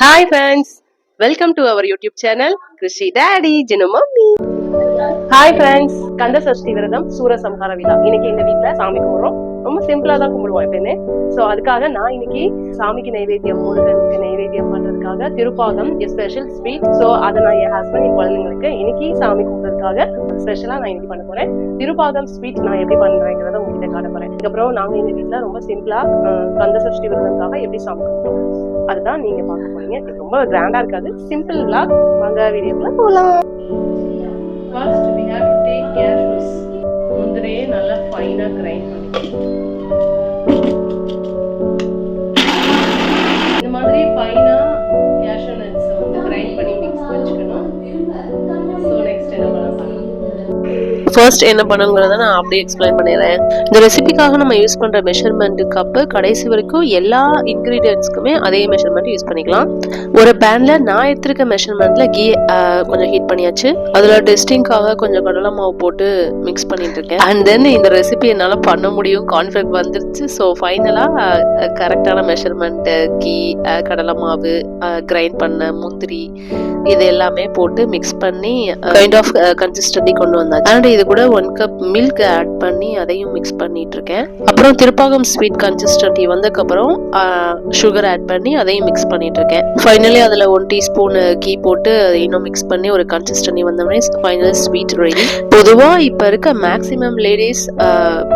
hi friends welcome to our YouTube channel Krishi daddy Jinu mummy hi friends Kanda Sashti விரதம் சூரசம்ஹார விழா. இன்னைக்கு எங்க வீட்ல சாமி கும்பிடுறோம். ரொம்ப சிம்பிளா தான் கும்பிடுவோம் எப்பயுமே. சோ அதுக்காக நான் இன்னைக்கு சாமிக்கு நைவேத்தியம் முருகனுக்கு நைவேத்தியம் பண்றதுக்காக திருப்பாகம் ஸ்பெஷல் ஸ்வீட் சோ அதை நான் என் ஹஸ்பண்ட் என் குழந்தைங்களுக்கு இன்னைக்கு சாமி கும்பிடுறதுக்காக ஸ்பெஷலா நான் இன்னைக்கு பண்ண போறேன். திருப்பாகம் ஸ்வீட் நான் எப்படி பண்றேங்கிறத உங்ககிட்ட காட்ட போறேன். அதுக்கப்புறம் நாங்க எங்க வீட்ல ரொம்ப சிம்பிளா கந்த சஷ்டி விரதம்காக எப்படி சாமி கும்பிட்டோம் அதுதான் நீங்க பார்க்க போறீங்க. ரொம்ப கிராண்டா இருக்காது. சிம்பிள் vlog வாங்க வீடியோக்குள்ள போலாம். first we have ஃபர்ஸ்ட் என்ன பண்ணுங்கிறத நான் அப்படியே எக்ஸ்பிளைன் பண்ணிடுறேன். இந்த ரெசிபிக்காக நம்ம யூஸ் பண்ணுற மெஷர்மெண்ட் கப்பு கடைசி வரைக்கும் எல்லா இன்க்ரீடியன்ஸ்க்குமே அதே மெஷர்மெண்ட் யூஸ் பண்ணிக்கலாம். ஒரு பேனில் நான் எடுத்திருக்க மெஷர்மெண்ட்ல கீ கொஞ்சம் ஹீட் பண்ணியாச்சு. அதில் டெஸ்டிங்காக கொஞ்சம் கடலை மாவு போட்டு மிக்ஸ் பண்ணிட்டு இருக்கேன். அண்ட் தென் இந்த ரெசிபி என்னால் பண்ண முடியும். கான்ஃபிடன்ட் வந்துருச்சு. ஸோ ஃபைனலாக கரெக்டான மெஷர்மெண்ட்டு கீ கடலை மாவு கிரைண்ட் பண்ண முந்திரி இது எல்லாமே போட்டு மிக்ஸ் பண்ணி கைண்ட் ஆஃப் கன்சிஸ்டன்சி கொண்டு வந்தாச்சு. அண்ட் இது கூட ஒன் கப் மில்க் ஆட் பண்ணி அதையும் மிக்ஸ் பண்ணிட்டு இருக்கேன். அப்புறம் திருப்பாகம் ஸ்வீட் கன்சிஸ்டன்சி வந்ததுக்கப்புறம் சுகர் ஆட் பண்ணி அதையும் மிக்ஸ் பண்ணிட்டு இருக்கேன். ஃபைனலி அதில் ஒன் டீஸ்பூன் கீ போட்டு அதை இன்னும் மிக்ஸ் பண்ணி ஒரு கன்சிஸ்டன்சி வந்தோடனே ஃபைனல் ஸ்வீட் ரெடி பொதுவாக இப்போ இருக்க மேக்ஸிமம் லேடிஸ்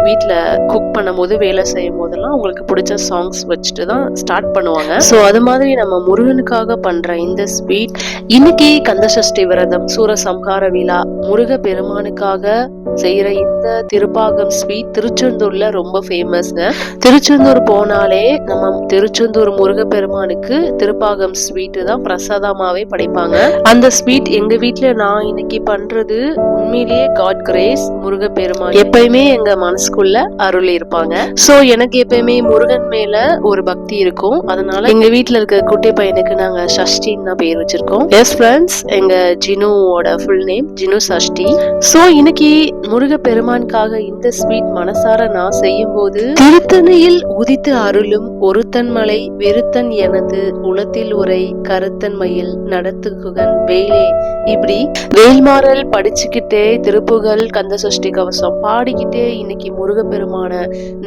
வீட்டில் குக் பண்ணும்போது வேலை செய்யும் போதெல்லாம் உங்களுக்கு பிடிச்ச சாங்ஸ் வச்சுட்டு தான் ஸ்டார்ட் பண்ணுவாங்க. ஸோ அது மாதிரி நம்ம முருகனுக்காக பண்ற இந்த ஸ்வீட் இன்னைக்கு கந்தசஷ்டி விரதம் சூரசம்ஹார விழா முருக பெருமானுக்காக செய்யற இந்த திருப்பாகம் ஸ்வீட் திருச்செந்தூர்ல ரொம்ப ஃபேமஸ்ங்க திருச்செந்தூர் போனாலே நம்ம திருச்செந்தூர் முருக பெருமானுக்கு திருப்பாகம் ஸ்வீட் தான் பிரசாதமாவே படைப்பாங்க. அந்த ஸ்வீட் எங்க வீட்டுல நான் இன்னைக்கு பண்றது உண்மையிலேயே காட் கிரேஸ் முருக பெருமான் எப்பயுமே எங்க மனசுக்குள்ள அருள் இருப்பாங்க. சோ எனக்கு எப்பயுமே முருகன் மேல ஒரு பக்தி இருக்கும். அதனால எங்க வீட்டுல இருக்க குட்டி பையனுக்கு நாங்க சஷ்டின்னு தான் பேர் வச்சிருக்கோம். எஸ் ஃப்ரெண்ட்ஸ் எங்க ஜினுவோட full name Jinu Sashti. So இன்னைக்கு முருக பெருமானுக்காக இந்த ஸ்வீட் மனசார நான் செய்யும் போது திருத்தணியில் உதித்து அருளும் ஒருத்தன் மலை வெறுத்தன் எனது உளத்தில் உரை கருத்தன் மயில் நடத்துகுகன் வேலே. இப்படி வேல்மாறல் படிச்சுக்கிட்டே திருப்புகழ் கந்த சஷ்டி கவசம் பாடிக்கிட்டே இன்னைக்கு முருகப்பெருமான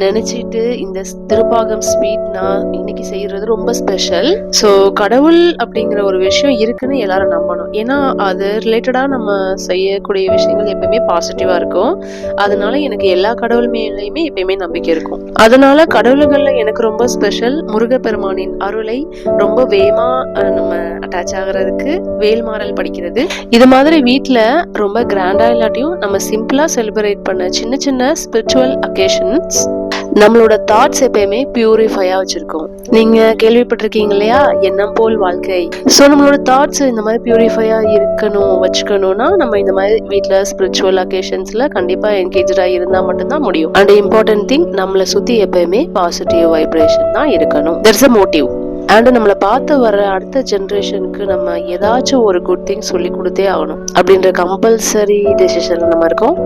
நினைச்சிட்டு இந்த திருப்பாகம் ஸ்வீட் நான் இன்னைக்கு செய்யறது ரொம்ப ஸ்பெஷல் ஸோ கடவுள் அப்படிங்கிற ஒரு விஷயம் இருக்குன்னு எல்லாரும் நம்பணும். ஏன்னா அது ரிலேட்டடா நம்ம செய்யக்கூடிய விஷயங்கள் எப்பயுமே பாசிட்டிவா இருக்கும். அதனால எனக்கு எல்லா கடவுள் மேலேயுமே எப்பயுமே நம்பிக்கை இருக்கும். அதனால கடவுள்கள்ல எனக்கு ரொம்ப ஸ்பெஷல் முருகப்பெருமானின் அருளை ரொம்ப வேகமா நம்ம அட்டாச் ஆகிறதுக்கு வேல்மாறல் படிக்கிறது. இது மாதிரி வீட்டில் ரொம்ப கிராண்டா இல்லாட்டியும் நம்ம சிம்பிளா செலிப்ரேட் பண்ண சின்ன சின்ன ஸ்பிரிச்சுவல் அக்கேஷன்ஸ் நம்மளோட தாட்ஸ் எப்பயுமே பியூரிஃபையாக வச்சிருக்கோம். நீங்க கேள்விப்பட்டிருக்கீங்க இல்லையா? எண்ணம் போல் வாழ்க்கை. ஸோ நம்மளோட தாட்ஸ் இந்த மாதிரி பியூரிஃபையாக இருக்கணும் வச்சுக்கணும்னா நம்ம இந்த மாதிரி வீட்டில் ஸ்பிரிச்சுவல் அக்கேஷன்ஸ்ல கண்டிப்பா என்கேஜாக இருந்தால் மட்டும்தான் முடியும். அண்ட் இம்பார்ட்டன்ட் திங் நம்மளை சுற்றி எப்பயுமே பாசிட்டிவ் வைப்ரேஷன் தான் இருக்கணும். தெர்ஸ் அ மோட்டிவ் அண்ட் நம்மளை பார்த்து வர அடுத்த ஜென்ரேஷனுக்கு நம்ம ஏதாச்சும் ஒரு குட் திங் சொல்லி கொடுத்தே ஆகணும். அப்படின்ற கம்பல்சரி டெசிஷன் நம்ம இருக்கோம்.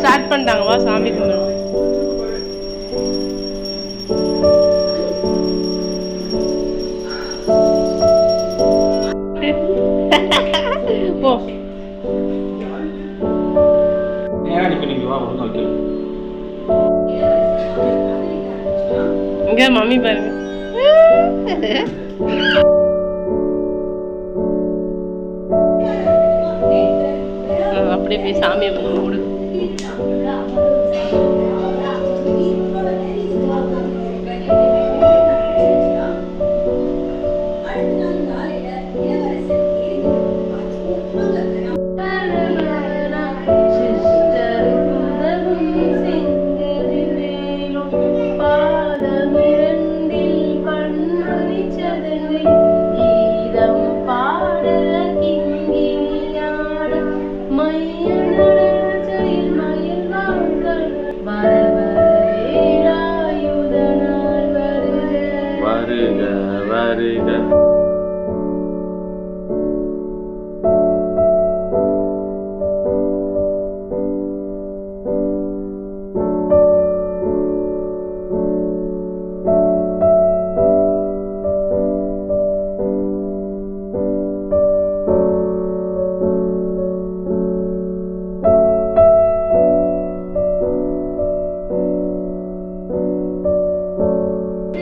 ஸ்டார்ட் பண்ணிட்டாங்க வா சாமி கும்பிடுவோம் இங்க மம்மி பாருங்க. அப்படியே போய் சாமியை கும்பிடு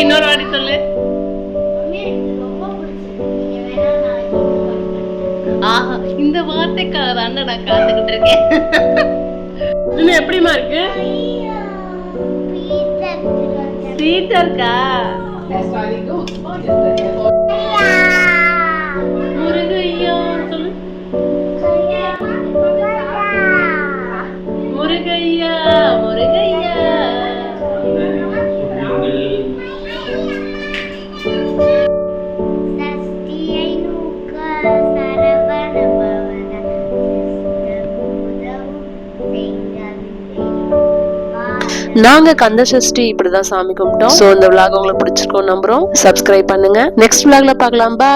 இன்னொரு வாட்டி சொல்லு. ஆஹா இந்த வார்த்தைக்காக தானே நான் காத்துக்கிட்டு இருக்கேன். இன்னும் எப்படிமா இருக்கு? ஸ்வீட்டா இருக்கா? நாங்க கந்த சஷ்டி இப்படிதான் சாமி கும்பிட்டோம். சோ இந்த விளாக் உங்களுக்கு பிடிச்சிருக்கோம் நம்புறோம். சப்ஸ்கிரைப் பண்ணுங்க. நெக்ஸ்ட் விளாக்ல பார்க்கலாம். பாய்